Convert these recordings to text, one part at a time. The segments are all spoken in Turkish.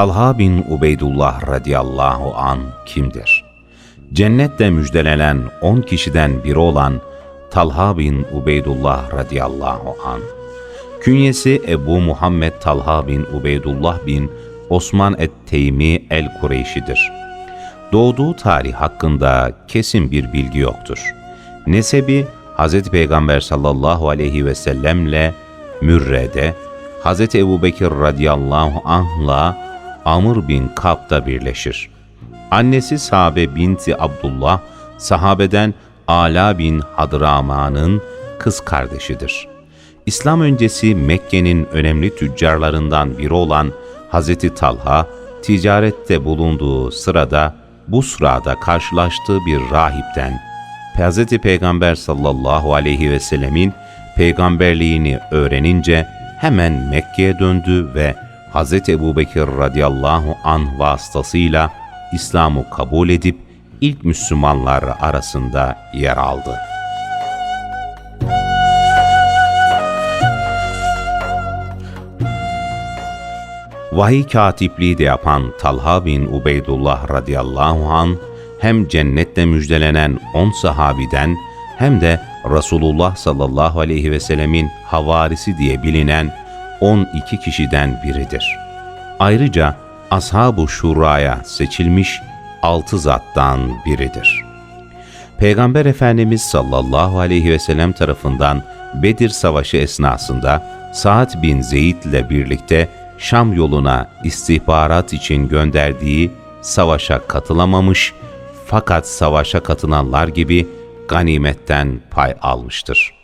Talha bin Ubeydullah radıyallahu an kimdir? Cennette müjdelenen on kişiden biri olan Talha bin Ubeydullah radıyallahu an. Künyesi Ebu Muhammed Talha bin Ubeydullah bin Osman et-Teymi el-Kureyşidir. Doğduğu tarih hakkında kesin bir bilgi yoktur. Nesebi Hz. Peygamber sallallahu aleyhi ve sellemle Mürre'de, Hz. Ebu Bekir radıyallahu anh'la Amr bin Kab'da birleşir. Annesi Sahabe binti Abdullah, sahabeden Ala bin Hadraman'ın kız kardeşidir. İslam öncesi Mekke'nin önemli tüccarlarından biri olan Hazreti Talha, ticarette bulunduğu sırada Busra'da karşılaştığı bir rahipten Hz. Peygamber sallallahu aleyhi ve sellemin peygamberliğini öğrenince hemen Mekke'ye döndü ve Hz. Ebu Bekir radıyallahu anh vasıtasıyla İslam'ı kabul edip ilk Müslümanlar arasında yer aldı. Vahiy katipliği de yapan Talha bin Ubeydullah radıyallahu an hem cennette müjdelenen on sahabiden hem de Resulullah sallallahu aleyhi ve sellemin havarisi diye bilinen 12 kişiden biridir. Ayrıca Ashab-ı Şura'ya seçilmiş altı zattan biridir. Peygamber Efendimiz sallallahu aleyhi ve sellem tarafından Bedir Savaşı esnasında Sa'd bin Zeyd ile birlikte Şam yoluna istihbarat için gönderdiği savaşa katılamamış fakat savaşa katılanlar gibi ganimetten pay almıştır.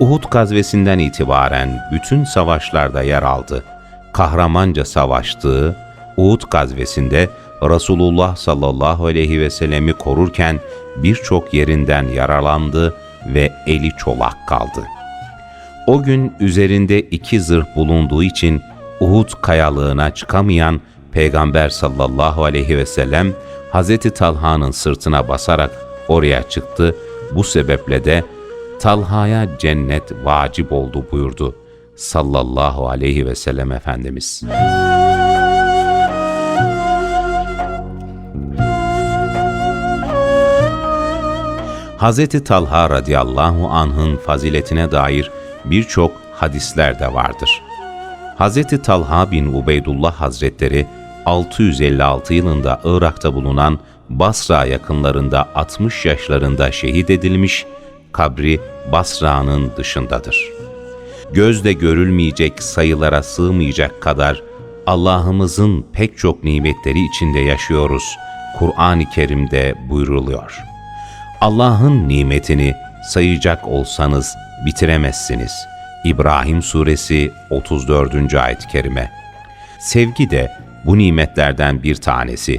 Uhud gazvesinden itibaren bütün savaşlarda yer aldı. Kahramanca savaştığı Uhud gazvesinde Resulullah sallallahu aleyhi ve sellemi korurken birçok yerinden yaralandı ve eli çolak kaldı. O gün üzerinde iki zırh bulunduğu için Uhud kayalığına çıkamayan Peygamber sallallahu aleyhi ve sellem Hz. Talha'nın sırtına basarak oraya çıktı. Bu sebeple de Talha'ya cennet vacip oldu buyurdu sallallahu aleyhi ve sellem Efendimiz. Hz. Talha radıyallahu anh'ın faziletine dair birçok hadisler de vardır. Hz. Talha bin Ubeydullah Hazretleri 656 yılında Irak'ta bulunan Basra yakınlarında 60 yaşlarında şehit edilmiş, kabri Basra'nın dışındadır. Gözde görülmeyecek sayılara sığmayacak kadar Allah'ımızın pek çok nimetleri içinde yaşıyoruz. Kur'an-ı Kerim'de buyruluyor. Allah'ın nimetini sayacak olsanız bitiremezsiniz. İbrahim Suresi 34. ayet-i kerime. Sevgi de bu nimetlerden bir tanesi.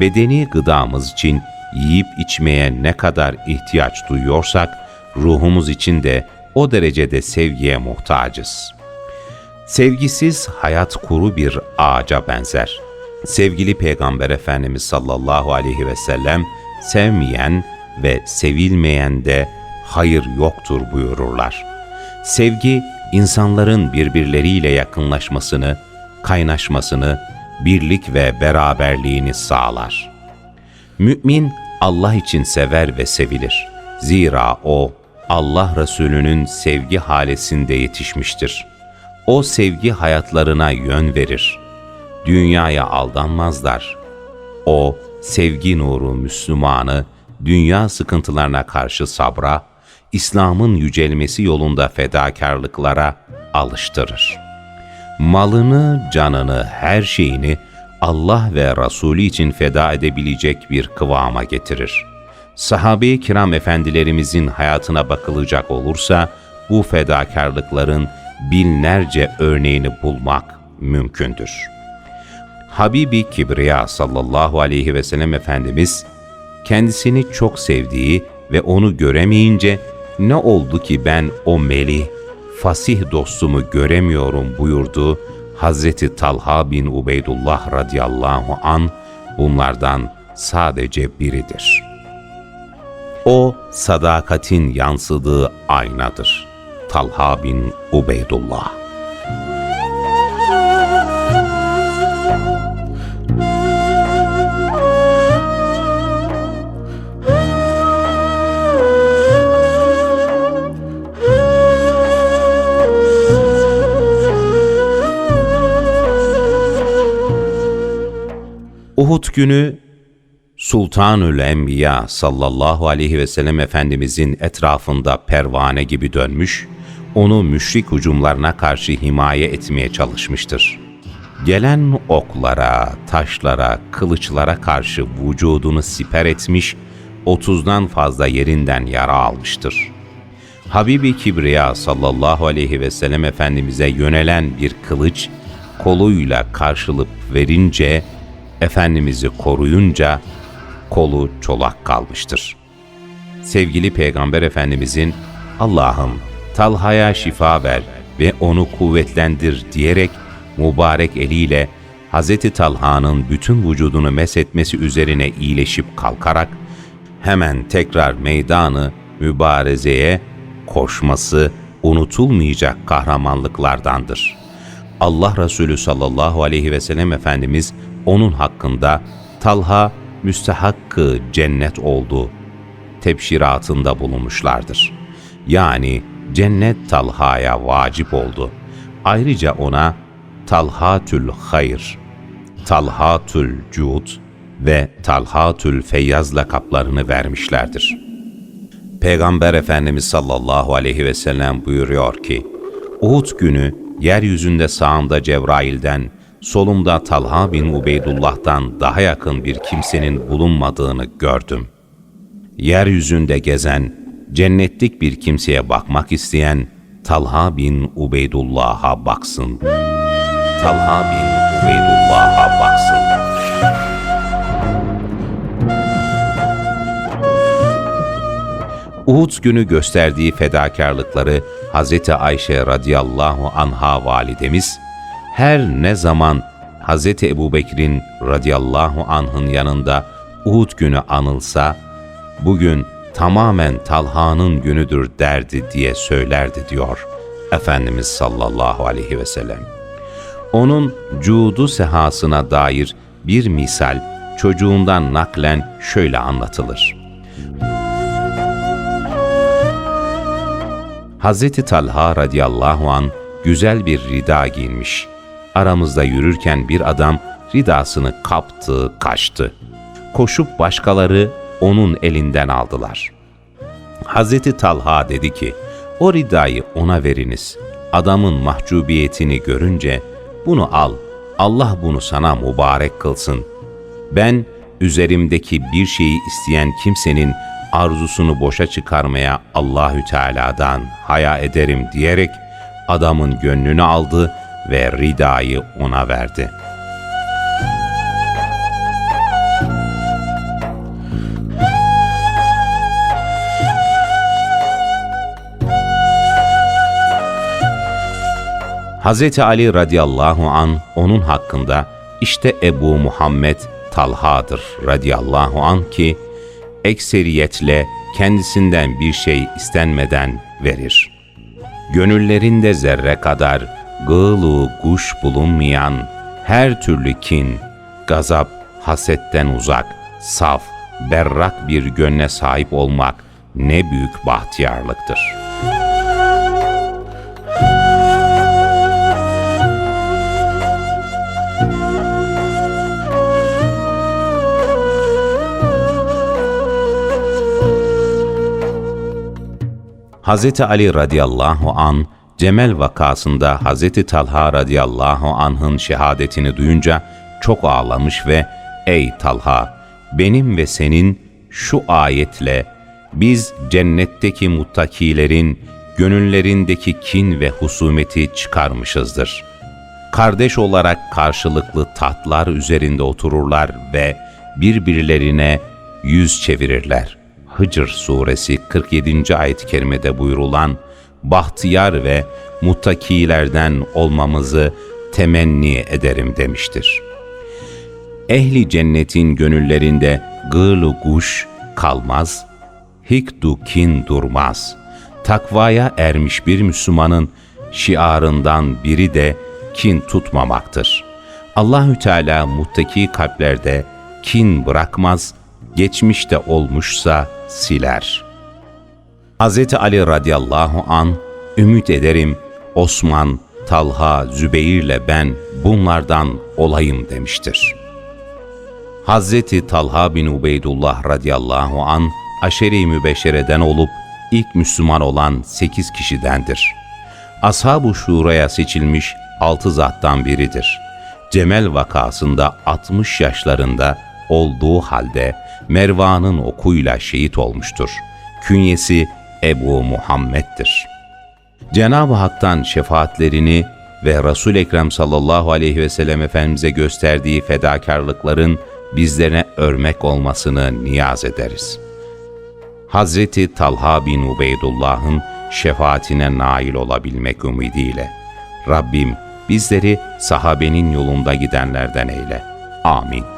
Bedeni gıdamız için yiyip içmeye ne kadar ihtiyaç duyuyorsak, ruhumuz için de o derecede sevgiye muhtacız. Sevgisiz hayat kuru bir ağaca benzer. Sevgili Peygamber Efendimiz sallallahu aleyhi ve sellem, sevmeyen ve sevilmeyen de hayır yoktur buyururlar. Sevgi, insanların birbirleriyle yakınlaşmasını, kaynaşmasını, birlik ve beraberliğini sağlar. Mümin Allah için sever ve sevilir. Zira o Allah Resulü'nün sevgi halesinde yetişmiştir. O sevgi hayatlarına yön verir. Dünyaya aldanmazlar. O sevgi nuru Müslümanı dünya sıkıntılarına karşı sabra, İslam'ın yücelmesi yolunda fedakarlıklara alıştırır. Malını, canını, her şeyini Allah ve Resulü için feda edebilecek bir kıvama getirir. Sahabe-i kiram efendilerimizin hayatına bakılacak olursa, bu fedakarlıkların binlerce örneğini bulmak mümkündür. Habibi Kibriya sallallahu aleyhi ve sellem Efendimiz, kendisini çok sevdiği ve onu göremeyince ne oldu ki ben o melih, fasih dostumu göremiyorum buyurdu Hazreti Talha bin Ubeydullah radıyallahu an bunlardan sadece biridir. O sadakatin yansıdığı aynadır. Talha bin Ubeydullah Uhud günü Sultanül Enbiya sallallahu aleyhi ve sellem Efendimizin etrafında pervane gibi dönmüş, onu müşrik hücumlarına karşı himaye etmeye çalışmıştır. Gelen oklara, taşlara, kılıçlara karşı vücudunu siper etmiş, otuzdan fazla yerinden yara almıştır. Habibi Kibriya sallallahu aleyhi ve sellem Efendimiz'e yönelen bir kılıç, koluyla karşılık verince, Efendimiz'i koruyunca, kolu çolak kalmıştır. Sevgili Peygamber Efendimizin Allah'ım Talha'ya şifa ver ve onu kuvvetlendir diyerek mübarek eliyle Hz. Talha'nın bütün vücudunu mesetmesi üzerine iyileşip kalkarak hemen tekrar meydanı mübarezeye koşması unutulmayacak kahramanlıklardandır. Allah Resulü sallallahu aleyhi ve sellem Efendimiz onun hakkında Talha müstehakkı cennet oldu tebşiratında bulunmuşlardır. Yani cennet Talha'ya vacip oldu. Ayrıca ona Talhatül Hayr, Talhatül Cud ve Talhatül Feyyaz lakaplarını vermişlerdir. Peygamber Efendimiz sallallahu aleyhi ve sellem buyuruyor ki, Uhud günü yeryüzünde sağımda Cebrail'den, solumda Talha bin Ubeydullah'tan daha yakın bir kimsenin bulunmadığını gördüm. Yeryüzünde gezen, cennetlik bir kimseye bakmak isteyen Talha bin Ubeydullah'a baksın. Talha bin Ubeydullah'a baksın. Uhud günü gösterdiği fedakarlıkları Hz. Ayşe radıyallahu anha validemiz, her ne zaman Hz. Ebu Bekir'in radıyallahu anh'ın yanında Uhud günü anılsa, bugün tamamen Talha'nın günüdür derdi diye söylerdi diyor Efendimiz sallallahu aleyhi ve sellem. Onun cudu sehasına dair bir misal çocuğundan naklen şöyle anlatılır. Hazreti Talha radıyallahu an güzel bir rida giyinmiş. Aramızda yürürken bir adam ridasını kaptı, kaçtı. Koşup başkaları onun elinden aldılar. Hazreti Talha dedi ki, o ridayı ona veriniz. Adamın mahcubiyetini görünce, bunu al, Allah bunu sana mübarek kılsın. Ben, üzerimdeki bir şeyi isteyen kimsenin arzusunu boşa çıkarmaya Allahü Teala'dan haya ederim diyerek adamın gönlünü aldı ve ridayı ona verdi. Hz. Ali radıyallahu an onun hakkında işte Ebu Muhammed Talha'dır radıyallahu an ki ekseriyetle kendisinden bir şey istenmeden verir. Gönüllerinde zerre kadar gığlu guş bulunmayan her türlü kin, gazap, hasetten uzak, saf, berrak bir gönle sahip olmak ne büyük bahtiyarlıktır.'' Hz. Ali radıyallahu an Cemel vakasında Hz. Talha radıyallahu anh'ın şehadetini duyunca çok ağlamış ve ''Ey Talha, benim ve senin şu ayetle biz cennetteki muttakilerin gönüllerindeki kin ve husumeti çıkarmışızdır. Kardeş olarak karşılıklı tahtlar üzerinde otururlar ve birbirlerine yüz çevirirler.'' Hıcr suresi 47. ayet-i kerimede buyurulan bahtiyar ve muttakilerden olmamızı temenni ederim demiştir. Ehli cennetin gönüllerinde gığlı guş kalmaz, hikdu kin durmaz. Takvaya ermiş bir Müslümanın şiarından biri de kin tutmamaktır. Allahü Teala muttaki kalplerde kin bırakmaz, geçmişte olmuşsa siler. Hz. Ali radıyallahu an ümit ederim Osman, Talha, Zübeyir'le ben bunlardan olayım demiştir. Hazreti Talha bin Ubeydullah radıyallahu an aşere-i mübeşşereden olup ilk Müslüman olan 8 kişidendir. Ashab-ı Şura'ya seçilmiş 6 zattan biridir. Cemel vakasında 60 yaşlarında olduğu halde Mervan'ın okuyla şehit olmuştur. Künyesi Ebu Muhammed'dir. Cenab-ı Hak'tan şefaatlerini ve Resul Ekrem sallallahu aleyhi ve sellem Efendimiz'e gösterdiği fedakarlıkların bizlerine örnek olmasını niyaz ederiz. Hazreti Talha bin Ubeydullah'ın şefaatine nail olabilmek ümidiyle Rabbim bizleri sahabenin yolunda gidenlerden eyle. Amin.